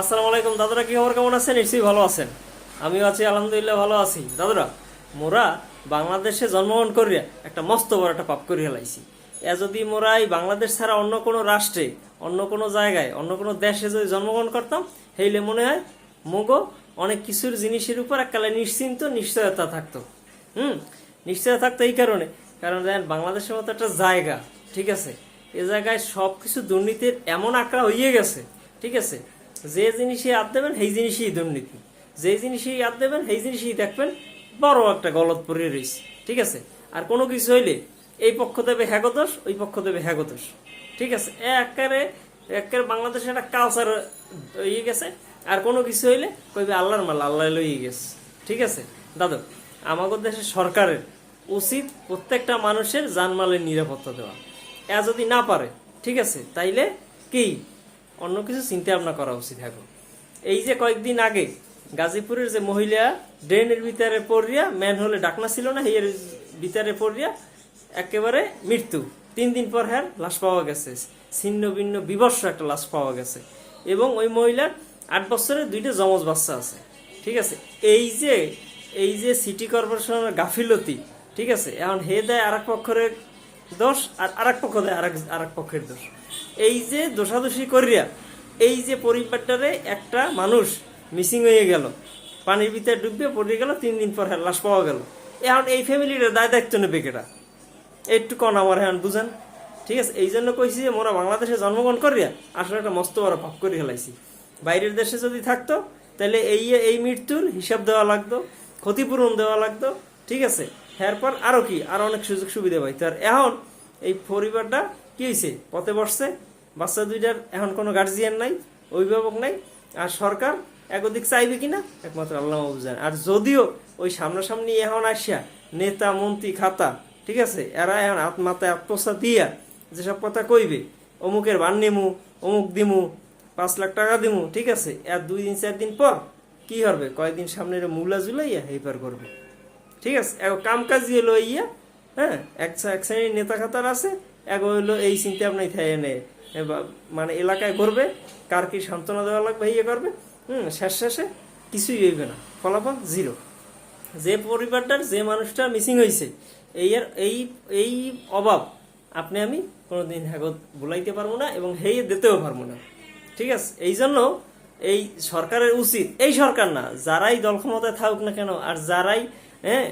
আসসালামু আলাইকুম, দাদারা কি খবর? কেমন আছেন? নিশ্চয়ই ভালো আছেন। আমিও আছি, আলহামদুলিল্লাহ, ভালো আছি। দাদুরা, মোরা বাংলাদেশে জন্মগ্রহণ করিয়া একটা মস্ত বড় একটা পাপ করিয়া লাইছি। এ যদি মোরা এই বাংলাদেশ ছাড়া অন্য কোনো রাষ্ট্রে, অন্য কোনো জায়গায়, অন্য কোনো দেশে যদি জন্মগ্রহণ করতাম, হেইলে মনে হয় মুগো অনেক কিছুর জিনিসের উপর এককালে নিশ্চিন্ত, নিশ্চয়তা থাকতো। হুম? নিশ্চয়তা থাকতো এই কারণে। কারণ দেখেন, বাংলাদেশের মতো একটা জায়গা, ঠিক আছে? এ জায়গায় সব কিছু দুর্নীতির এমন আঁকড়া হইয়ে গেছে, ঠিক আছে? যে জিনিসই হাত দেবেন, সেই জিনিসই দুর্নীতি। যে জিনিসই হাত দেবেন, সেই জিনিসই দেখবেন, বড় একটা গলত পড়ে রয়েছে। ঠিক আছে? আর কোনো কিছু হইলে এই পক্ষ দেবে হ্যাগদোষ ওই পক্ষ দেবে হ্যাগদোষ ঠিক আছে? একেবারে একেবারে বাংলাদেশে একটা কালচার ইয়ে গেছে। আর কোনো কিছু হইলে কইবে আল্লাহর মাল, আল্লাহ লইয়ে গেছে। ঠিক আছে? দাদু আমাদের দেশের সরকারের উচিত প্রত্যেকটা মানুষের জানমালের নিরাপত্তা দেওয়া। এ যদি না পারে, ঠিক আছে? তাইলে কি? অন্য কিছু চিন্তা ভাবনা করা উচিত এখন এই যে কয়েকদিন আগে গাজীপুরের যে মহিলা ড্রেনের ভিতরে পড়িয়া ম্যান হলে ডাকনা ছিল না এর ভিতরে পড়িয়া, একেবারে মৃত্যু। তিন দিন পর হ্যাঁ লাশ পাওয়া গেছে। ছিন্ন ভিন্ন বিবর্ষ একটা লাশ পাওয়া গেছে। এবং ওই মহিলার আট বছরের দুইটা জমজ বাচ্চা আছে। ঠিক আছে? এই যে এই যে সিটি কর্পোরেশনের গাফিলতি, ঠিক আছে? এখন হে দেয় আর এক পক্ষের দোষ আর আরেক পক্ষ দেয়, আরেক আরেক পক্ষের দোষ। এই যে দোষাদোষি করিয়া, এই যে পরিবারটারে একটা মানুষ মিসিং হয়ে গেল, পানির ভিতরে ডুববে পড়ে গেল, তিন দিন পর লাশ পাওয়া গেল। এখন এই ফ্যামিলির দায় দায়িত্ব নেবে কেটা? একটু কন আমার হ্যাঁ বুঝেন? ঠিক আছে, এই জন্য কইছি যে মোরা বাংলাদেশে জন্মগ্রহণ করিয়া আসলে একটা মস্ত বড় পাপ করে ফেলাইছি। বাইরের দেশে যদি থাকতো, তাহলে এই এই মৃত্যুর হিসাব দেওয়া লাগতো, ক্ষতিপূরণ দেওয়া লাগতো, ঠিক আছে? এরপর আরও কি? আরও অনেক সুযোগ সুবিধা পাইতো আর এখন এই পরিবারটা কি হয়েছে পথে বসছে, বাচ্চা দুইটার এখন কোনো গার্জিয়ান নাই, অভিভাবক নাই, আর সরকার একদিক চাইবে কিনা? একমাত্র আল্লাহ বুঝেন আর যদিও ওই সামনাসামনি এখন আসিয়া নেতা, মন্ত্রী, খাতা, ঠিক আছে? এরা এখন মাথায় আত্মসা দিয়া যেসব কথা কইবে, অমুকের বান নিমু, অমুক দিমু, পাঁচ লাখ টাকা দিমু, ঠিক আছে? আর দুই দিন, চার দিন পর কি হবে কয়েকদিন সামনে মুলা জুলাইয়া হেপার করবে? ঠিক আছে? এক কাম কাজি হলো ইয়া হ্যাঁ? এক এক শ্রেণির নেতা খাতার আছে এক হইল এই চিন্তা আপনাই থাকে নেই মানে এলাকায় করবে, কার কি সান্ত্বনা দেওয়া লাগবে ইয়ে করবে, হুম? শেষ শেষে কিছুই হইবে না। ফলাফল জিরো যে পরিবারটার, যে মানুষটা মিসিং হয়েছে এই আর, এই এই অভাব আপনি আমি কোনোদিন হ্যাগত ভুলাইতে পারব না এবং হেয়ে দিতেও পারব না। ঠিক আছে? এই জন্য এই সরকারের উচিত। এই সরকার না, যারাই দল ক্ষমতায় থাকুক না কেন, আর যারাই হ্যাঁ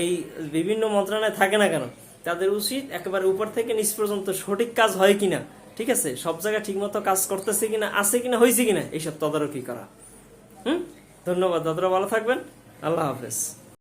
এই বিভিন্ন মন্ত্রণালয়ে থাকে না কেন, তাদের উচিত একেবারে উপর থেকে নিচ পর্যন্ত সঠিক কাজ হয় কিনা, ঠিক আছে? সব জায়গায় ঠিকমতো কাজ করতেছে কিনা, আছে কিনা, হয়েছে কিনা, এইসব তদারকি করা। হুম? ধন্যবাদ, দাদারা ভালো থাকবেন। আল্লাহ হাফেজ।